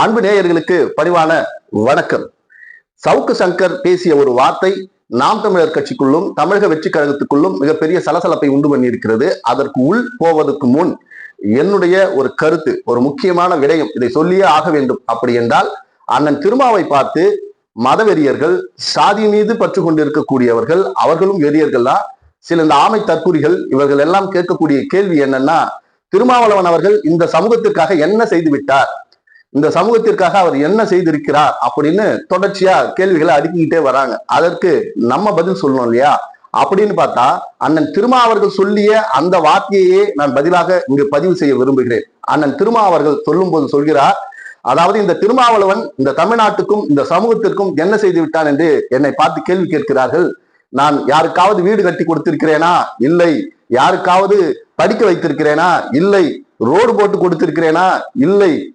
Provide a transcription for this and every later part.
அன்பு நேயர்களுக்கு பணிவான வணக்கம். சவுக்கு சங்கர் பேசிய ஒரு வார்த்தை நாம் தமிழர் கட்சிக்குள்ளும் தமிழக வெற்றி கழகத்துக்குள்ளும் மிகப்பெரிய சலசலப்பை உண்டு பண்ணியிருக்கிறது. அதற்கு உள் போவதற்கு முன் என்னுடைய ஒரு கருத்து ஒரு முக்கியமான விடயம் இதை சொல்லியே ஆக வேண்டும். அப்படி என்றால் அண்ணன் திருமாவை பார்த்து மதவெறியர்கள் சாதி மீது பற்று கொண்டிருக்கக்கூடியவர்கள் அவர்களும் வெறியர்கள் தான். சில இந்த ஆமை தற்குறிகள் இவர்கள் எல்லாம் கேட்கக்கூடிய கேள்வி என்னன்னா திருமாவளவன் அவர்கள் இந்த சமூகத்திற்காக என்ன செய்து விட்டார்? இந்த சமூகத்திற்காக அவர் என்ன செய்திருக்கிறார் அப்படின்னு தொடர்ச்சியா கேள்விகளை அடுக்கிக்கிட்டே வராங்க. அதற்கு நம்ம பதில் சொல்லணும் இல்லையா? அப்படின்னு பார்த்தா அண்ணன் திருமா அவர்கள் சொல்லிய அந்த வார்த்தையே நான் பதிலாக இங்கு பதிவு செய்ய விரும்புகிறேன். அண்ணன் திருமா அவர்கள் சொல்லும் போது சொல்கிறார் அதாவது இந்த திருமாவளவன் இந்த தமிழ்நாட்டுக்கும் இந்த சமூகத்திற்கும் என்ன செய்து விட்டான் என்று என்னை பார்த்து கேள்வி கேட்கிறார்கள். நான் யாருக்காவது வீடு கட்டி கொடுத்திருக்கிறேனா? இல்லை. யாருக்காவது படிக்க வைத்திருக்கிறேனா? இல்லை. ரோடு போட்டு கொடுத்திருக்கிறேனா? இல்லை.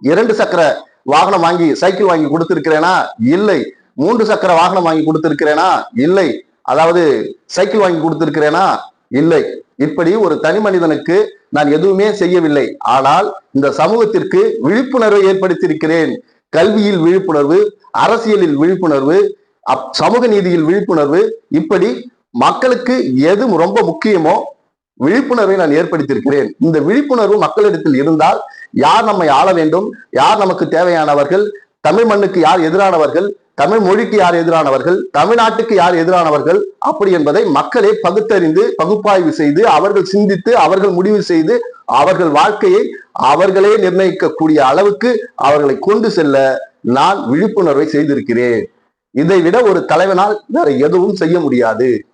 இரண்டு சக்கர வாகனம் வாங்கி சைக்கிள் வாங்கி கொடுத்திருக்கிறேனா? இல்லை. மூன்று சக்கர வாகனம் வாங்கி கொடுத்திருக்கிறேனா? இல்லை. அதாவது சைக்கிள் வாங்கி கொடுத்திருக்கிறேனா? இல்லை. இப்படி ஒரு தனி மனிதனுக்கு நான் எதுவுமே செய்யவில்லை. ஆனால் இந்த சமூகத்திற்கு விழிப்புணர்வை ஏற்படுத்தியிருக்கிறேன். கல்வியில் விழிப்புணர்வு அரசியலில் விழிப்புணர்வு அப்- சமூக நீதியில் விழிப்புணர்வு இப்படி மக்களுக்கு எது ரொம்ப முக்கியமோ விழிப்புணர்வை நான் ஏற்படுத்தியிருக்கிறேன். இந்த விழிப்புணர்வு மக்களிடத்தில் இருந்தால் யார் நம்மை ஆள வேண்டும்? யார் நமக்கு தேவையானவர்கள்? தமிழ் மண்ணுக்கு யார் எதிரானவர்கள்? தமிழ் மொழிக்கு யார் எதிரானவர்கள்? தமிழ்நாட்டுக்கு யார் எதிரானவர்கள்? அப்படி என்பதை மக்களே பகுத்தறிந்து பகுப்பாய்வு செய்து அவர்கள் சிந்தித்து அவர்கள் முடிவு செய்து அவர்கள் வாழ்க்கையை அவர்களே நிர்ணயிக்கக்கூடிய அளவுக்கு அவர்களை கொண்டு செல்ல நான் விழிப்புணர்வை செய்திருக்கிறேன். இதை விட ஒரு தலைவனால் வேற எதுவும் செய்ய முடியாது.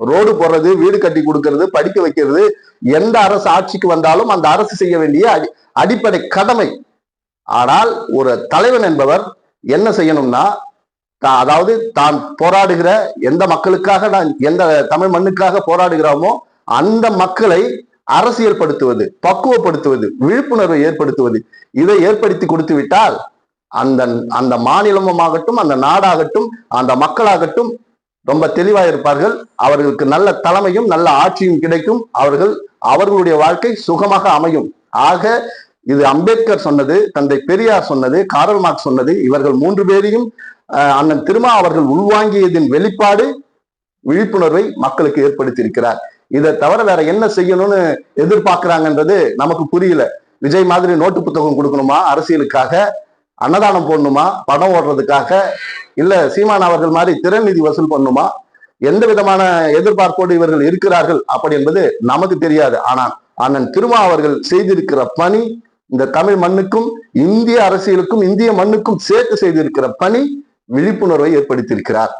ரோடு போடுறது வீடு கட்டி கொடுக்கறது படிக்க வைக்கிறது எந்த அரசு ஆட்சிக்கு வந்தாலும் அந்த அரசு செய்ய வேண்டிய அடி- அடிப்படை கடமை. ஆனால் ஒரு தலைவன் என்பவர் என்ன செய்யணும்னா தா- அதாவது தான் போராடுகிற எந்த மக்களுக்காக நான் எந்த தமிழ் மண்ணுக்காக போராடுகிறோமோ அந்த மக்களை அரசியல்படுத்துவது பக்குவப்படுத்துவது விழிப்புணர்வை ஏற்படுத்துவது இதை ஏற்படுத்தி கொடுத்து விட்டால் அந்த அந்த மாநிலமாகட்டும் அந்த நாடாகட்டும் அந்த மக்களாகட்டும் ரொம்ப தெளிவாக இருப்பார்கள் அவர்களுக்கு நல்ல தலைமையும் நல்ல ஆட்சியும் கிடைக்கும். அவர்கள் அவர்களுடைய வாழ்க்கை சுகமாக அமையும். ஆக இது அம்பேத்கர் சொன்னது தந்தை பெரியார் சொன்னது காரல் மார்க் சொன்னது இவர்கள் மூன்று பேரையும் அண்ணன் திருமா அவர்கள் உள்வாங்கியதின் வெளிப்பாடு விழிப்புணர்வை மக்களுக்கு ஏற்படுத்தியிருக்கிறார். இதை தவிர வேற என்ன செய்யணும்னு எதிர்பார்க்கிறாங்கன்றது நமக்கு புரியல. விஜய் மாதிரி நோட்டு புத்தகம் கொடுக்கணுமா? அரசியலுக்காக அன்னதானம் போடணுமா? படம் ஓடுறதுக்காக? இல்ல சீமான் அவர்கள் மாதிரி திறன் நிதி வசூல் பண்ணணுமா எந்த விதமான எதிர்பார்ப்போடு இவர்கள் இருக்கிறார்கள் அப்படி என்பது நமக்கு தெரியாது. ஆனால் அண்ணன் திருமா அவர்கள் செய்திருக்கிற பணி இந்த தமிழ் மண்ணுக்கும் இந்திய அரசியலுக்கும் இந்திய மண்ணுக்கும் சேர்த்து செய்திருக்கிற பணி விழிப்புணர்வை ஏற்படுத்தியிருக்கிறார்.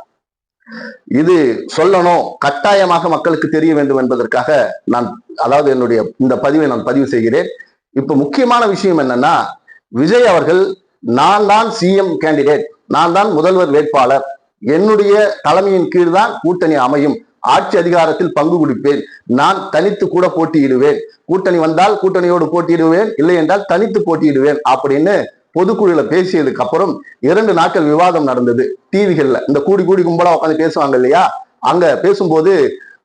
இது சொல்லணும் கட்டாயமாக மக்களுக்கு தெரிய வேண்டும் என்பதற்காக நான் அதாவது என்னுடைய இந்த பதிவை நான் பதிவு செய்கிறேன். இப்ப முக்கியமான விஷயம் என்னன்னா விஜய் அவர்கள் நான் தான் சிஎம் கேண்டிடேட் நான் தான் முதல்வர் வேட்பாளர். என்னுடைய தலைமையின் கீழ் தான் கூட்டணி அமையும். ஆட்சி அதிகாரத்தில் பங்கு கொடுப்பேன். நான் தனித்து கூட போட்டியிடுவேன். கூட்டணி வந்தால் கூட்டணியோடு போட்டியிடுவேன். இல்லை என்றால் தனித்து போட்டியிடுவேன் அப்படின்னு பொதுக்குழுல பேசியதுக்கு அப்புறம் இரண்டு நாட்கள் விவாதம் நடந்தது. டிவிகள்ல. இந்த கூடி கூடி கும்பலா உட்காந்து பேசுவாங்க இல்லையா? அங்க பேசும்போது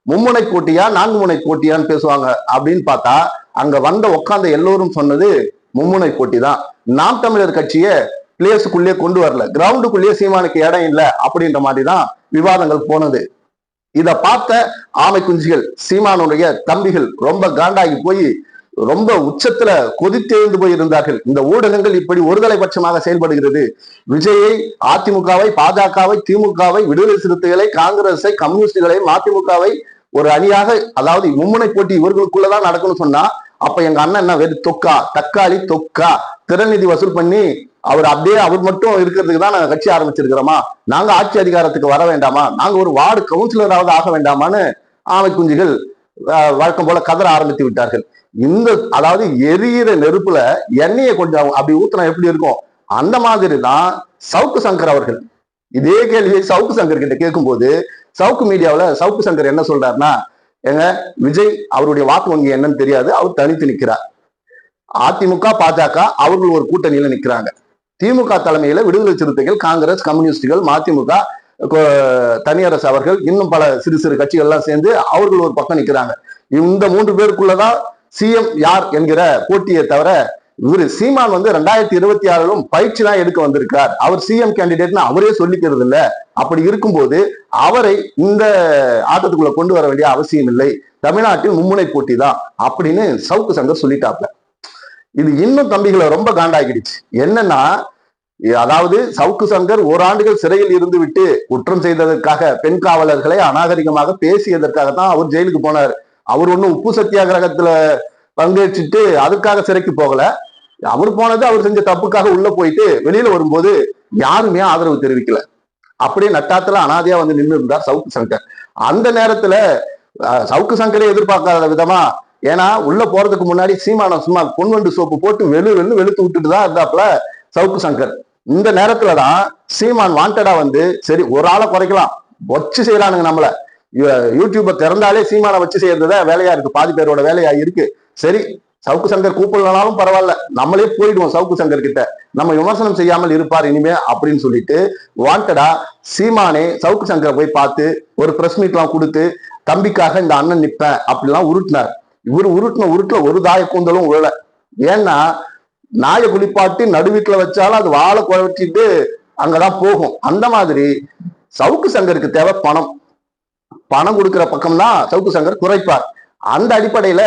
மும்முனை போட்டியா நான்கு முனை போட்டியான்னு பேசுவாங்க அப்படின்னு பார்த்தா அங்க வந்த உட்காந்த எல்லோரும் சொன்னது மும்முனை போட்டி தான் நாம் தமிழர் கட்சியை பிளேஸுக்குள்ளே கொண்டு வரல. கிரவுண்டுக்குள்ளேயே சீமானுக்கு இடம் இல்லை அப்படின்ற மாதிரி தான் விவாதங்கள் போனது. இதை பார்த்த ஆமை குஞ்சுகள் சீமானுடைய தம்பிகள் ரொம்ப காண்டாகி போய் ரொம்ப உச்சத்துல கொதித்தெழுந்து போய் இருந்தார்கள் இந்த ஊடகங்கள் இப்படி ஒருதலை பட்சமாக செயல்படுகிறது. விஜயை அதிமுகவை பாஜகவை திமுகவை விடுதலை சிறுத்தைகளை காங்கிரஸை கம்யூனிஸ்டுகளை மதிமுகவை ஒரு அணியாக அதாவது மும்முனை போட்டி இவர்களுக்குள்ளதான் நடக்கணும்னு சொன்னா அப்ப எங்க அண்ணன் என்ன வெறும் தொக்கா? தக்காளி தொக்கா? திறநிதி வசூல் பண்ணி அவர் அப்படியே அவர் மட்டும் இருக்கிறதுக்கு தான் நாங்க கட்சி ஆரம்பிச்சிருக்கிறோமா? நாங்க ஆட்சி அதிகாரத்துக்கு வர வேண்டாமா? நாங்க ஒரு வார்டு கவுன்சிலராவது ஆக வேண்டாமான்னு ஆமை குஞ்சுகள் வழக்கம் போல கதற ஆரம்பித்து விட்டார்கள். இந்த அதாவது எரியிற நெருப்புல எண்ணெயை கொஞ்சம் அப்படி ஊத்தினா எப்படி இருக்கும்? அந்த மாதிரி தான் சவுக்கு சங்கர் அவர்கள். இதே கேள்வியை சவுக்கு சங்கர் கிட்ட கேட்கும்போது சவுக்கு மீடியாவில் சவுக்கு சங்கர் என்ன சொல்றாருன்னா ஏங்க விஜய் அவருடைய வாக்கு வங்கி என்னன்னு தெரியாது அவர் தனித்து நிற்கிறார். அதிமுக பாஜக அவர்கள் ஒரு கூட்டணியில நிற்கிறாங்க. திமுக தலைமையில விடுதலை சிறுத்தைகள் காங்கிரஸ் கம்யூனிஸ்டுகள் மதிமுக தனியரசு அவர்கள் இன்னும் பல சிறு சிறு கட்சிகள்லாம் சேர்ந்து அவர்கள் ஒரு பக்கம் நிற்கிறாங்க. இந்த மூன்று பேருக்குள்ளதான் சிஎம் யார் என்கிற போட்டியை தவிர இவரு சீமான் வந்து ரெண்டாயிரத்தி இருபத்தி ஆறிலும் பயிற்சி தான் எடுக்க வந்திருக்கார். அவர் சிஎம் கேண்டிடேட்னு அவரே சொல்லிக்கிறது இல்ல அப்படி இருக்கும்போது அவரை இந்த ஆட்டத்துக்குள்ள கொண்டு வர வேண்டிய அவசியம் இல்லை. தமிழ்நாட்டில் மும்முனை போட்டி தான் அப்படின்னு சவுக்கு சங்கர் சொல்லிட்டாப்ல. இது இன்னும் தம்பிகளை ரொம்ப காண்டாகிடுச்சு என்னன்னா அதாவது சவுக்கு சங்கர் ஓராண்டுகள் சிறையில் இருந்து விட்டு குற்றம் செய்ததற்காக பெண் காவலர்களை அநாகரிகமாக பேசியதற்காக தான் அவர் ஜெயிலுக்கு போனார். அவர் ஒன்றும் உப்பு சத்தியாகிரகத்துல பங்கேற்றுட்டு அதுக்காக சிறைக்கு போகல. அவர் போனது அவர் செஞ்ச தப்புக்காக உள்ள போயிட்டு வெளியில வரும்போது யாருமே ஆதரவு தெரிவிக்கல. அப்படியே நட்டாத்துல அனாதையா வந்து நின்று இருந்தார் சவுக்கு சங்கர். அந்த நேரத்துல சவுக்கு சங்கரே எதிர்பார்க்காத விதமா ஏன்னா உள்ள போறதுக்கு முன்னாடி சீமானம் சும்மா பொன்வண்டு சோப்பு போட்டு வெளு வெளு வெளுத்து விட்டுட்டு தான் இருந்தாப்புல சவுக்கு சங்கர். இந்த நேரத்துலதான் சீமான் வாண்டடா வந்து சரி ஒரு ஆளை குறைக்கலாம். வச்சு செய்யலானுங்க நம்மள. யூடியூப்பை திறந்தாலே சீமானை வச்சு செய்யறதுதான் வேலையா இருக்கு. பாதி பேரோட வேலையா இருக்கு. சரி சவுக்கு சங்கர் கூப்பிடலனாலும் பரவாயில்ல. நம்மளே போயிடுவோம் சவுக்கு சங்கர் கிட்ட. நம்ம விமர்சனம் செய்யாமல் இருப்பார் இனிமே அப்படின்னு சொல்லிட்டு வாண்டடா சீமானே சவுக்கு சங்கரை போய் பார்த்து ஒரு பிரஸ் மீட்லாம் கொடுத்து தம்பிக்காக இந்த அண்ணன் நிற்பேன் அப்படிலாம் உருட்டினார். இவர் உருட்டின உருட்டுல ஒரு தாய கூந்தலும் உழல. ஏன்னா நாயை குளிப்பாட்டி நடுவீட்டுல வச்சாலும் அது வாழை குழச்சிட்டு அங்கதான் போகும். அந்த மாதிரி சவுக்கு சங்கருக்கு தேவை பணம். பணம் கொடுக்கிற பக்கம்தான் சவுக்கு சங்கர் குறைப்பார். அந்த அடிப்படையில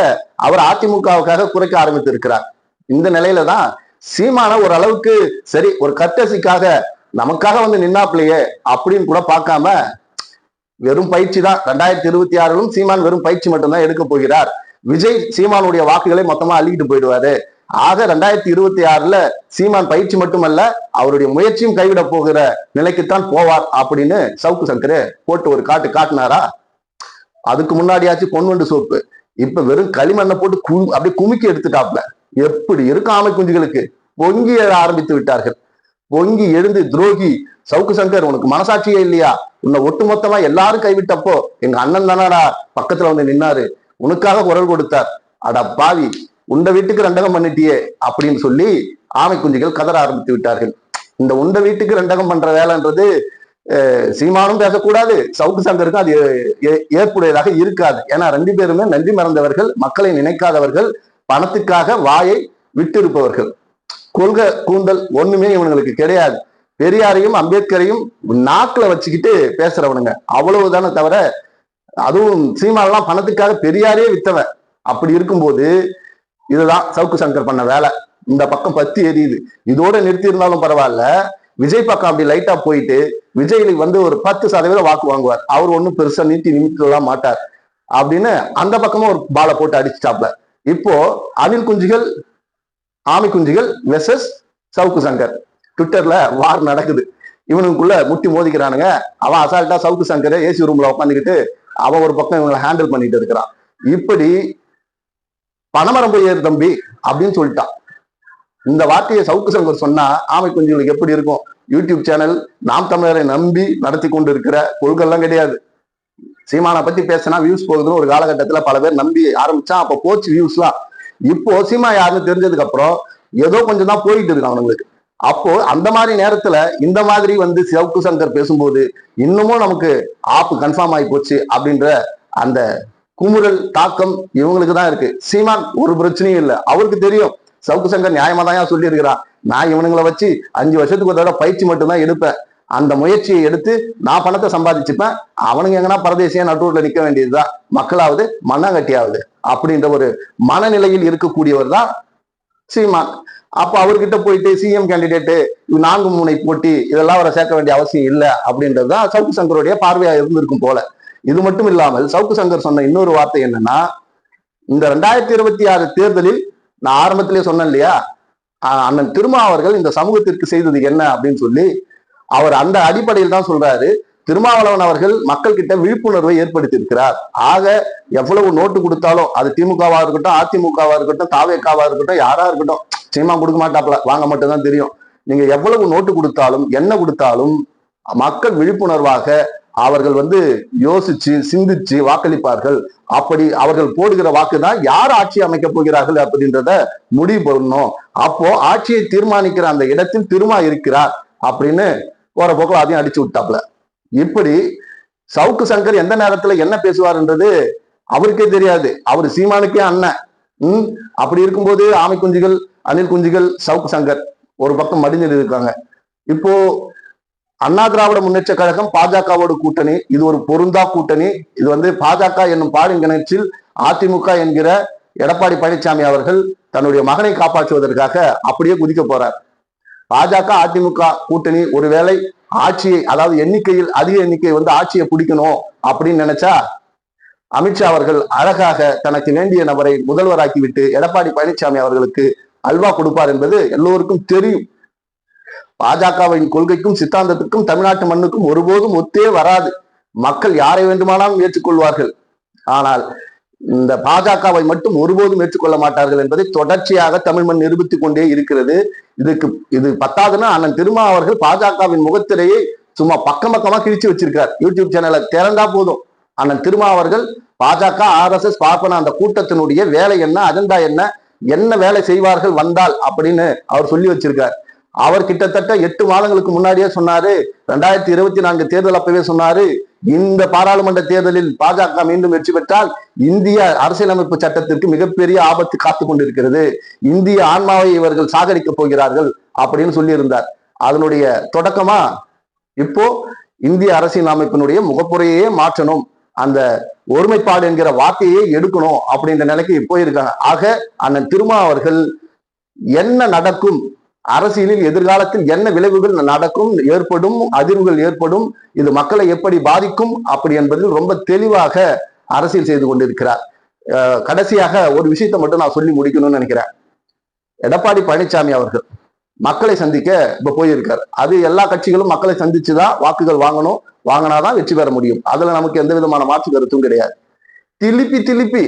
அவர் அதிமுகவுக்காக குறைக்க ஆரம்பித்து இருக்கிறார் இந்த நிலையில தான் சீமான ஒரு அளவுக்கு சரி ஒரு கட்டசிக்காக நமக்காக வந்து நின்னாப்லையே அப்படின்னு கூட பார்க்காம வெறும் பயிற்சி தான். ரெண்டாயிரத்தி இருபத்தி ஆறிலும் சீமான் வெறும் பயிற்சி மட்டும்தான் எடுக்க போகிறார். விஜய் சீமானுடைய வாக்குகளை மொத்தமா அள்ளிக்கிட்டு போயிடுவாரு. ஆக ரெண்டாயிரத்தி இருபத்தி ஆறுல சீமான் பயிற்சி மட்டுமல்ல அவருடைய முயற்சியும் கைவிட போகிற நிலைக்குத்தான் போவார் அப்படின்னு சவுக்கு சங்கர் போட்டு ஒரு காட்டு காட்டினாரா? அதுக்கு முன்னாடியாச்சு பொன்வண்டு சோப்பு. இப்ப வெறும் களிமண்ணை போட்டு கு அப்படியே குமிக்கி எடுத்துட்டாப்ல எப்படி? இருக்கும் ஆமை குஞ்சுகளுக்கு. பொங்கி எழ ஆரம்பித்து விட்டார்கள். பொங்கி எழுந்து துரோகி சவுக்கு சங்கர் உனக்கு மனசாட்சியே இல்லையா? உன்னை ஒட்டுமொத்தமா எல்லாரும் கைவிட்டப்போ எங்க அண்ணன் தானடா பக்கத்துல வந்து நின்னாரு. உனக்காக குரல் கொடுத்தார். அட பாவி உண்ட வீட்டுக்கு ரெண்டகம் பண்ணிட்டியே அப்படின்னு சொல்லி ஆமை குஞ்சுகள் கதற ஆரம்பித்து விட்டார்கள். இந்த உண்ட வீட்டுக்கு ரெண்டகம் பண்ற வேலைன்றது சீமானும் பேசக்கூடாது. சவுக்கு சங்கருக்கும் அது ஏ- ஏற்புடையதாக இருக்காது. ஏன்னா ரெண்டு பேருமே நன்றி மறந்தவர்கள் மக்களை நினைக்காதவர்கள் பணத்துக்காக வாயை விட்டிருப்பவர்கள். கொள்கை கூந்தல் ஒண்ணுமே இவனுங்களுக்கு கிடையாது. பெரியாரையும் அம்பேத்கரையும் நாக்கில் வச்சுக்கிட்டு பேசுறவனுங்க. அவ்வளவுதானே தவிர அதுவும் சீமானெல்லாம் பணத்துக்காக பெரியாரே வித்தவன். அப்படி இருக்கும்போது இதுதான் சவுக்கு சங்கர் பண்ண வேலை. இந்த பக்கம் பத்தி எரியுது. இதோட நிறுத்தி இருந்தாலும் பரவாயில்ல. விஜய் பக்கம் அப்படி லைட்டா போயிட்டு விஜய் வந்து ஒரு பத்து சதவீதம் வாக்கு வாங்குவார். அவர் ஒன்றும் பெருசா நீட்டி நிமித்தலாம் மாட்டார். அப்படின்னு அந்த பக்கமா ஒரு பாலை போட்டு அடிச்சுட்டாப்ல. இப்போ அணில் குஞ்சுகள் ஆமை குஞ்சுகள் வெசஸ் சவுக்கு சங்கர். ட்விட்டர்ல வார் நடக்குது. இவனுக்குள்ள முட்டி மோதிக்கிறானுங்க. அவன் அசால்ட்டா சவுக்கு சங்கர் ஏசி ரூம்ல உட்காந்துக்கிட்டு அவன் ஒரு பக்கம் இவங்களை ஹேண்டில் பண்ணிட்டு இருக்கிறான். இப்படி பணமரம் போய் தம்பி அப்படின்னு சொல்லிட்டான். இந்த வார்த்தையை சவுக்கு சங்கர் சொன்னா ஆமை குஞ்சுகளுக்கு எப்படி இருக்கும்? யூடியூப் சேனல் நாம் தமிழரை நம்பி நடத்தி கொண்டு இருக்கிற கொள்கைலாம் கிடையாது. சீமானை பத்தி பேசினா வியூஸ் போகுதுன்னு ஒரு காலகட்டத்துல பல பேர் நம்பி ஆரம்பிச்சா அப்ப போச்சு வியூஸ்லாம் இப்போ சீமா யாருன்னு தெரிஞ்சதுக்கு அப்புறம் ஏதோ கொஞ்சம் தான் போயிட்டு இருக்கு அவனுங்களுக்கு. அப்போ அந்த மாதிரி நேரத்துல இந்த மாதிரி வந்து சவுக்கு சங்கர் பேசும்போது இன்னமும் நமக்கு ஆப்பு கன்ஃபார்ம் ஆகி போச்சு அப்படின்ற அந்த குமுறல் தாக்கம் இவங்களுக்கு தான் இருக்கு. சீமான் ஒரு பிரச்சனையும் இல்லை. அவருக்கு தெரியும். சவுக்கு சங்கர் நியாயமா தான் சொல்லி இருக்கிறான் நான் இவனுங்களை வச்சு அஞ்சு வருஷத்துக்கு ஒரு தடவை பயிற்சி மட்டும்தான் எடுப்பேன். அந்த முயற்சியை எடுத்து நான் பணத்தை சம்பாதிச்சுப்பேன். அவனுங்க எங்கன்னா பரதேசியா நட்டூர்ல நிக்க வேண்டியதுதான். மக்களாவது மண்ணாங்கட்டியாவது அப்படின்ற ஒரு மனநிலையில் இருக்கக்கூடியவர் தான் சீமான். அப்ப அவர்கிட்ட போயிட்டு சிஎம் கேண்டிடேட்டு நான்கு முனை போட்டி இதெல்லாம் அவரை சேர்க்க வேண்டிய அவசியம் இல்லை அப்படின்றது தான் சவுக்கு சங்கருடைய பார்வையா இருந்திருக்கும் போல. இது மட்டும் இல்லாமல் சவுக்கு சங்கர் சொன்ன இன்னொரு வார்த்தை என்னன்னா இந்த ரெண்டாயிரத்தி இருபத்தி ஆறு தேர்தலில் நான் ஆரம்பத்திலே சொன்னேன் இல்லையா? அண்ணன் திருமா அவர்கள் இந்த சமூகத்திற்கு செய்தது என்ன அப்படின்னு சொல்லி அவர் அந்த அடிப்படையில் தான் சொல்றாரு. திருமாவளவன் அவர்கள் மக்கள் கிட்ட விழிப்புணர்வை ஏற்படுத்தி இருக்கிறார் ஆக எவ்வளவு நோட்டு கொடுத்தாலும் அது திமுகவா இருக்கட்டும் அதிமுகவா இருக்கட்டும் தாவேக்காவா இருக்கட்டும் யாரா இருக்கட்டும் சினிமா கொடுக்க மாட்டாப்ல வாங்க மட்டும்தான் தெரியும். நீங்க எவ்வளவு நோட்டு கொடுத்தாலும் என்ன கொடுத்தாலும் மக்கள் விழிப்புணர்வாக அவர்கள் வந்து யோசிச்சு சிந்திச்சு வாக்களிப்பார்கள். அப்படி அவர்கள் போடுகிற வாக்கு தான் யார் ஆட்சி அமைக்க போகிறார்கள் அப்படின்றத முடிவு பண்ணணும். அப்போ ஆட்சியை தீர்மானிக்கிற அந்த இடத்தில் திருமா இருக்கிறார் அப்படின்னு போற போக்கில் அதையும் அடிச்சு விட்டாப்ல இப்படி சவுக்கு சங்கர் எந்த நேரத்துல என்ன பேசுவாருன்றது அவருக்கே தெரியாது. அவர் சீமானுக்கே அண்ணன். உம் அப்படி இருக்கும்போது ஆமை குஞ்சுகள் அணில் குஞ்சுகள் சவுக்கு சங்கர் ஒரு பக்கம் மடிஞ்சு இருக்காங்க இப்போ அண்ணா திராவிட முன்னேற்ற கழகம் பாஜகவோட கூட்டணி. இது ஒரு பொருந்தா கூட்டணி. இது வந்து பாஜக என்னும் பாடுங்கிணற்றில் அதிமுக என்கிற எடப்பாடி பழனிசாமி அவர்கள் தன்னுடைய மகனை காப்பாற்றுவதற்காக அப்படியே குதிக்க போறார். பாஜக அதிமுக கூட்டணி ஒருவேளை ஆட்சியை அதாவது எண்ணிக்கையில் அதிக எண்ணிக்கை வந்து ஆட்சியை பிடிக்கணும் அப்படின்னு நினைச்சா அமித்ஷா அவர்கள் அழகாக தனக்கு வேண்டிய நபரை முதல்வராக்கிவிட்டு எடப்பாடி பழனிசாமி அவர்களுக்கு அல்வா கொடுப்பார் என்பது எல்லோருக்கும் தெரியும். பாஜகவின் கொள்கைக்கும் சித்தாந்தத்துக்கும் தமிழ்நாட்டு மண்ணுக்கும் ஒருபோதும் ஒத்தே வராது. மக்கள் யாரை வேண்டுமானாலும் ஏற்றுக்கொள்வார்கள். ஆனால் இந்த பாஜகவை மட்டும் ஒருபோதும் ஏற்றுக்கொள்ள மாட்டார்கள் என்பதை தொடர்ச்சியாக தமிழ் மண் நிரூபித்துக் கொண்டே இருக்கிறது. இதுக்கு இது பத்தாதுன்னா அண்ணன் திருமா அவர்கள் பாஜகவின் முகத்திரையை சும்மா பக்கம் பக்கமா கிழிச்சு வச்சிருக்கார் யூடியூப் சேனலை திறந்தா போதும். அண்ணன் திருமா அவர்கள் பாஜக ஆர்எஸ்எஸ் பார்ப்பன அந்த கூட்டத்தினுடைய வேலை என்ன அஜெண்டா என்ன என்ன வேலை செய்வார்கள் வந்தால் அப்படின்னு அவர் சொல்லி வச்சிருக்கார் அவர் கிட்டத்தட்ட எட்டு மாதங்களுக்கு முன்னாடியே சொன்னாரு. ரெண்டாயிரத்தி இருபத்தி நான்கு தேர்தல் அப்பவே சொன்னாரு. இந்த பாராளுமன்ற தேர்தலில் பாஜக மீண்டும் வெற்றி பெற்றால் இந்திய அரசியலமைப்பு சட்டத்திற்கு மிகப்பெரிய ஆபத்து காத்து கொண்டிருக்கிறது. இந்திய ஆன்மாவை இவர்கள் சாகரிக்க போகிறார்கள் அப்படின்னு சொல்லியிருந்தார். அதனுடைய தொடக்கமா இப்போ இந்திய அரசியல் அமைப்பினுடைய முகப்புறையே மாற்றணும். அந்த ஒருமைப்பாடு என்கிற வார்த்தையே எடுக்கணும் அப்படின்ற நிலைக்கு போயிருக்காங்க. ஆக அண்ணன் திருமா அவர்கள் என்ன நடக்கும் அரசியலில் எதிர்காலத்தில் என்ன விளைவுகள் நடக்கும் ஏற்படும் அதிர்வுகள் ஏற்படும் இது மக்களை எப்படி பாதிக்கும் அப்படி என்பதில் ரொம்ப தெளிவாக அரசியல் செய்து கொண்டிருக்கிறார். கடைசியாக ஒரு விஷயத்தை மட்டும் நான் சொல்லி முடிக்கணும்னு நினைக்கிறேன். எடப்பாடி பழனிசாமி அவர்கள் மக்களை சந்திக்க இப்ப போயிருக்காரு. அது எல்லா கட்சிகளும் மக்களை சந்திச்சுதான் வாக்குகள் வாங்கணும் வாங்கினாதான் வெற்றி பெற முடியும். அதுல நமக்கு எந்த விதமான மாற்று கருத்தும் கிடையாது. திருப்பி திருப்பி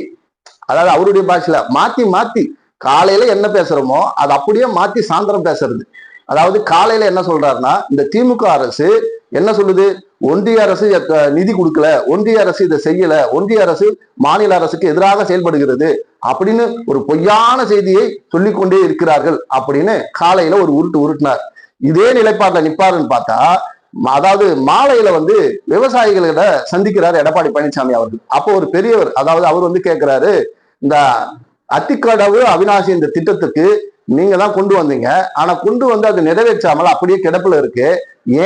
அதாவது அவருடைய பாஷையில மாத்தி மாத்தி காலையில என்ன பேசுறோமோ அது அப்படியே மாத்தி சாயந்தரம் பேசுறது. அதாவது காலையில என்ன சொல்றாருன்னா இந்த திமுக அரசு என்ன சொல்லுது? ஒன்றிய அரசு நிதி கொடுக்கல ஒன்றிய அரசு இதை செய்யல ஒன்றிய அரசு மாநில அரசுக்கு எதிராக செயல்படுகிறது அப்படின்னு ஒரு பொய்யான செய்தியை சொல்லிக்கொண்டே இருக்கிறார்கள் அப்படின்னு காலையில ஒரு உருட்டு உருட்டினார். இதே நிலைப்பாட்டில் நிப்பாருன்னு பார்த்தா அதாவது மாலையில வந்து விவசாயிகளிட சந்திக்கிறார் எடப்பாடி பழனிசாமி அவர்கள். அப்போ ஒரு பெரியவர் அதாவது அவர் வந்து கேட்கிறாரு இந்த அத்திக்கடவு அவினாசி இந்த திட்டத்துக்கு நீங்க தான் கொண்டு வந்தீங்க. ஆனா கொண்டு வந்து அது நிறைவேற்றாமல் அப்படியே கிடப்புல இருக்கு.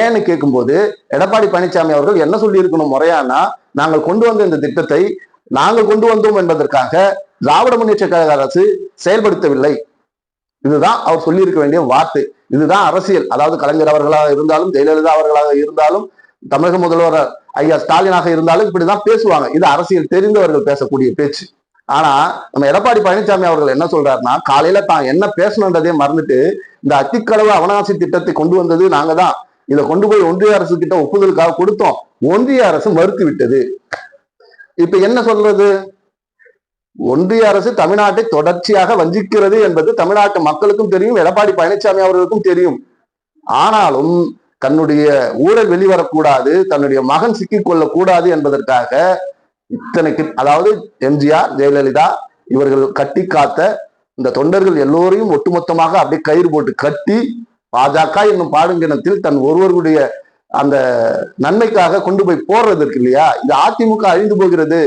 ஏன்னு கேட்கும்போது எடப்பாடி பழனிசாமி அவர்கள் என்ன சொல்லி இருக்கணும் முறையானா நாங்கள் கொண்டு வந்த இந்த திட்டத்தை நாங்கள் கொண்டு வந்தோம் என்பதற்காக திராவிட முன்னேற்ற கழக அரசு செயல்படுத்தவில்லை. இதுதான் அவர் சொல்லியிருக்க வேண்டிய வார்த்தை. இதுதான் அரசியல். அதாவது கலைஞர் அவர்களாக இருந்தாலும் ஜெயலலிதா அவர்களாக இருந்தாலும் தமிழக முதல்வர் ஐயா ஸ்டாலினாக இருந்தாலும் இப்படிதான் பேசுவாங்க. இது அரசியல் தெரிந்தவர்கள் பேசக்கூடிய பேச்சு. ஆனா நம்ம எடப்பாடி பழனிசாமி அவர்கள் என்ன சொல்றாருன்னா காலையில தான் என்ன பேசணுன்றதையும் மறந்துட்டு இந்த அத்திக்கடவு அவனாசி திட்டத்தை கொண்டு வந்தது நாங்க தான் இதை கொண்டு போய் ஒன்றிய அரசு கிட்ட ஒப்புதலுக்காக கொடுத்தோம். ஒன்றிய அரசு மறுத்து விட்டது. இப்ப என்ன சொல்றது? ஒன்றிய அரசு தமிழ்நாட்டை தொடர்ச்சியாக வஞ்சிக்கிறது என்பது தமிழ்நாட்டு மக்களுக்கும் தெரியும் எடப்பாடி பழனிசாமி அவர்களுக்கும் தெரியும். ஆனாலும் தன்னுடைய ஊழல் வெளிவரக்கூடாது தன்னுடைய மகன் சிக்கிக் கொள்ளக்கூடாது என்பதற்காக இத்தனைக்கு அதாவது எம்ஜிஆர் ஜெயலலிதா இவர்கள் கட்டி காத்த இந்த தொண்டர்கள் எல்லோரையும் ஒட்டுமொத்தமாக அப்படியே கயிறு போட்டு கட்டி பாஜக என்னும் பாடுங்கிணத்தில் தன் ஒருவருடைய அந்த நன்மைக்காக கொண்டு போய் போடுறதற்கு இல்லையா? இது அதிமுக அழிந்து போகிறது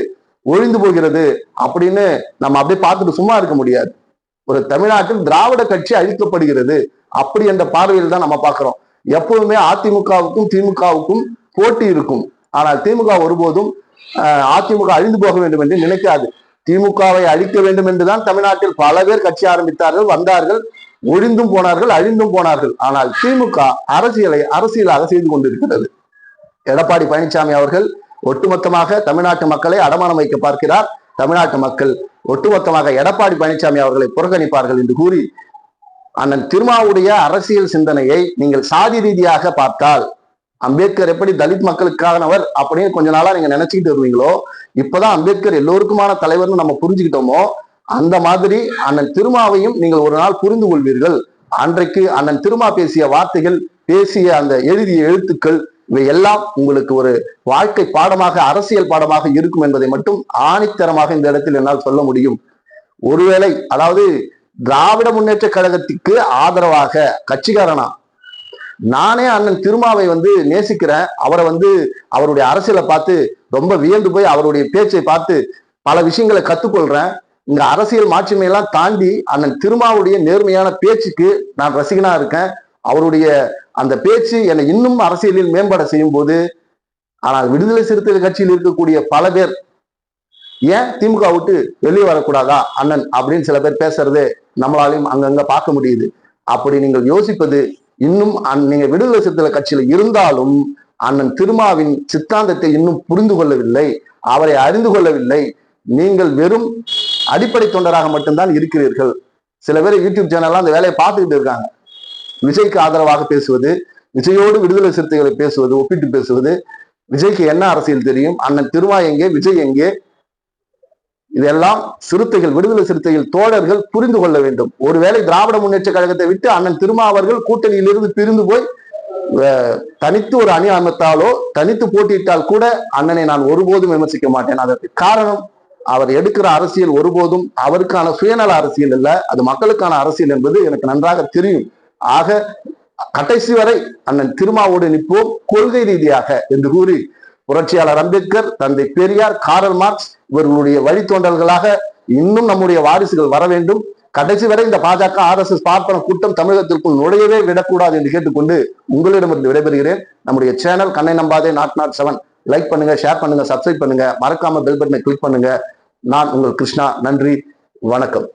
ஒழிந்து போகிறது அப்படின்னு நம்ம அப்படியே பார்த்துட்டு சும்மா இருக்க முடியாது. ஒரு தமிழ்நாட்டில் திராவிட கட்சி அழிக்கப்படுகிறது அப்படி என்ற பார்வையில் தான் நம்ம பார்க்கிறோம். எப்பவுமே அதிமுகவுக்கும் திமுகவுக்கும் போட்டி இருக்கும். ஆனால் திமுக ஒருபோதும் அதிமுக அழிந்து போக வேண்டும் என்று நினைக்காது. திமுகவை அழிக்க வேண்டும் என்றுதான் தமிழ்நாட்டில் பல பேர் கட்சி ஆரம்பித்தார்கள் வந்தார்கள் ஒழிந்தும் போனார்கள் அழிந்தும் போனார்கள். ஆனால் திமுக அரசியலை அரசியலாக செய்து கொண்டிருக்கிறது. எடப்பாடி பழனிசாமி அவர்கள் ஒட்டுமொத்தமாக தமிழ்நாட்டு மக்களை அடமானம் வைக்க பார்க்கிறார். தமிழ்நாட்டு மக்கள் ஒட்டுமொத்தமாக எடப்பாடி பழனிசாமி அவர்களை புறக்கணிப்பார்கள் என்று கூறி அண்ணன் திருமாவுடைய அரசியல் சிந்தனையை நீங்கள் சாதி ரீதியாக பார்த்தால் அம்பேத்கர் எப்படி தலித் மக்களுக்கானவர் அப்படின்னு கொஞ்ச நாளா நீங்க நினைச்சுக்கிட்டு இருந்தீங்களோ இப்பதான் அம்பேத்கர் எல்லோருக்குமான தலைவர்னு நம்ம புரிஞ்சுக்கிட்டோமோ அந்த மாதிரி அண்ணன் திருமாவையும் நீங்கள் ஒரு நாள் புரிந்து கொள்வீர்கள். அன்றைக்கு அண்ணன் திருமா பேசிய வார்த்தைகள் பேசிய அந்த எழுதிய எழுத்துக்கள் இவை எல்லாம் உங்களுக்கு ஒரு வாழ்க்கை பாடமாக அரசியல் பாடமாக இருக்கும் என்பதை மட்டும் ஆணித்தரமாக இந்த இடத்தில் என்னால் சொல்ல முடியும். ஒருவேளை அதாவது திராவிட முன்னேற்ற கழகத்துக்கு ஆதரவாக கட்சிக்காரனா நானே அண்ணன் திருமாவை வந்து நேசிக்கிறேன். அவரை வந்து அவருடைய அரசியலை பார்த்து ரொம்ப வியந்து போய் அவருடைய பேச்சை பார்த்து பல விஷயங்களை கத்துக்கொள்றேன். இந்த அரசியல் மாட்சிமையெல்லாம் தாண்டி அண்ணன் திருமாவுடைய நேர்மையான பேச்சுக்கு நான் ரசிகனா இருக்கேன். அவருடைய அந்த பேச்சு என்னை இன்னும் அரசியலில் மேம்பட செய்யும் போது ஆனால் விடுதலை சிறுத்தைகள் கட்சியில் இருக்கக்கூடிய பல பேர் ஏன் திமுக விட்டு வெளியே வரக்கூடாதா அண்ணன் அப்படின்னு சில பேர் பேசுறது நம்மளாலையும் அங்கங்க பார்க்க முடியுது. அப்படி நீங்கள் யோசிப்பது இன்னும் அந்- நீங்க விடுதலை சிறுத்தைகள் கட்சியில இருந்தாலும் அண்ணன் திருமாவின் சித்தாந்தத்தை இன்னும் புரிந்து கொள்ளவில்லை அவரை அறிந்து கொள்ளவில்லை. நீங்கள் வெறும் அடிப்படை தொண்டராக மட்டும்தான் இருக்கிறீர்கள். சில பேர் யூடியூப் சேனல்லாம் அந்த வேலையை பார்த்துக்கிட்டு இருக்காங்க. விஜய்க்கு ஆதரவாக பேசுவது விஜயோடு விடுதலை சிறுத்தைகளை பேசுவது ஒப்பிட்டு பேசுவது. விஜய்க்கு என்ன அரசியல் தெரியும்? அண்ணன் திருமா எங்கே? விஜய் எங்கே? இதெல்லாம் சிறுத்தைகள் விடுதலை சிறுத்தைகள் தோழர்கள் புரிந்து கொள்ள வேண்டும். ஒருவேளை திராவிட முன்னேற்ற கழகத்தை விட்டு அண்ணன் திருமா அவர்கள் கூட்டணியிலிருந்து பிரிந்து போய் தனித்து ஒரு அணி அமைத்தாலோ தனித்து போட்டியிட்டால் கூட அண்ணனை நான் ஒருபோதும் விமர்சிக்க மாட்டேன். அதற்கு காரணம் அவர் எடுக்கிற அரசியல் ஒருபோதும் அவருக்கான சுயநல அரசியல் அல்ல. அது மக்களுக்கான அரசியல் என்பது எனக்கு நன்றாக தெரியும். ஆக கடைசி வரை அண்ணன் திருமாவோடு நிற்போம். கொள்கை ரீதியாக என்று கூறி புரட்சியாளர் அம்பேத்கர் தந்தை பெரியார் காரல் மார்க்ஸ் இவர்களுடைய வழித்தோன்றல்களாக இன்னும் நம்முடைய வாரிசுகள் வர வேண்டும். கடைசி வரை இந்த பாஜக ஆர் எஸ் எஸ் பார்ப்பன கூட்டம் தமிழகத்திற்குள் நுழையவே விடக்கூடாது என்று கேட்டுக்கொண்டு உங்களிடமிருந்து விடைபெறுகிறேன். நம்முடைய சேனல் கண்ணை நம்பாதே நாட் நாட் செவன். லைக் பண்ணுங்க ஷேர் பண்ணுங்க சப்ஸ்கிரைப் பண்ணுங்க. மறக்காம பெல் பட்டனை கிளிக் பண்ணுங்க. நான் உங்கள் கிருஷ்ணா. நன்றி. வணக்கம்.